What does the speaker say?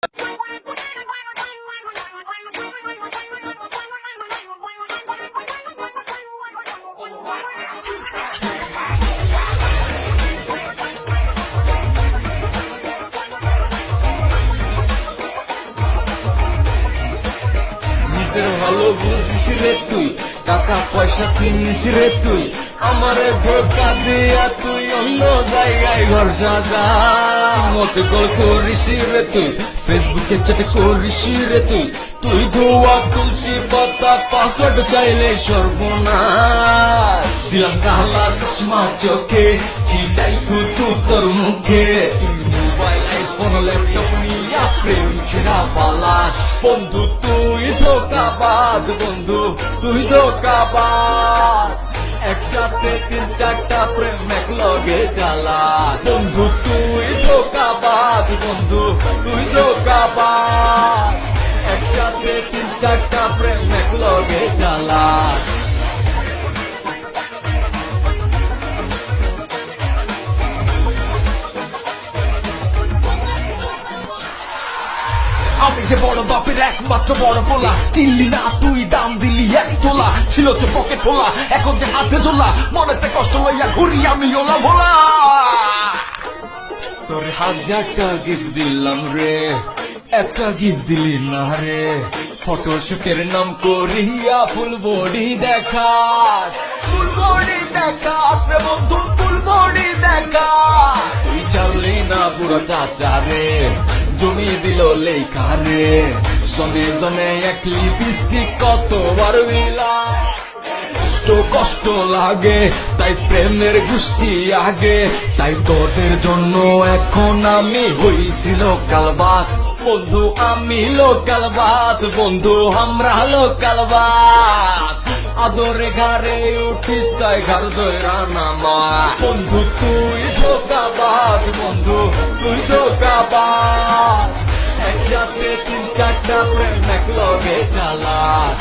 Thank you. নিজের ভালো বুঝিস রে তুই? টাকা পয়সা চিনিস রে তুই? আমারে ধোকা দিয়া তুই অন্য জায়গায় ঘর সাজা। মতে কল করিস রে তুই? ফেসবুকে চেটে করিস রে তুই? তুই ধোয়া তুলসী পাতা পাসওয়ার্ড চাইলে সর্বনাশ। দিলাম কালা চশমা চোখে, ছিটাই থুতু তোর মুখে। মোবাইল আইফোন ল্যাপটপ নিয়ে প্রেম ছেড়া পালাস বন্ধু, তুই ধোকাবাজ বন্ধু, তুই ধোকাবাজ একসাথে তিন চারটা প্রেম এক লগে জ্বালা। বন্ধু, তুই ধোকাবাজ বন্ধু, তুই ধোকাবাজ একসাথে তিন চারটা প্রেম এক লগে আমি যে বড় বাপের একমাত্র বড় ফোলা চিনলি না তুই দাম দিলি এক তোলা। ছিল যে পকেট ফোলা এখন যে হাতে চোলা মনেতে কষ্ট লইয়া ঘুরি আমি ওলা ভোলা। তোর হাজারটা গিফট দিলাম রে একটা গিফট দিলি না রে। ফটোশুটের নাম করিয়া ফুল বডি দেখাস। ফুল বডি দেখাস রে বন্ধু ফুল বডি দেখা তুই চাললি না পুরো চাচা রে জমি দিল লেখা রে সনে সনে এক লিপস্টিক কতবার মিলা। কষ্ট কষ্ট লাগে, তাই প্রেমের গোষ্ঠী আগে। তাই তোদের জন্য এখন আমি হইছিল কালবাস বন্ধু, আমি লোকাল বাস, বন্ধু, আমরা লোকাল বাস। আদরে ঘরে উঠিস তাই ঘর দৈরা নামা বন্ধু, তুই ধোকাবাজ তিন চারটা প্রেম এক লগে চালাস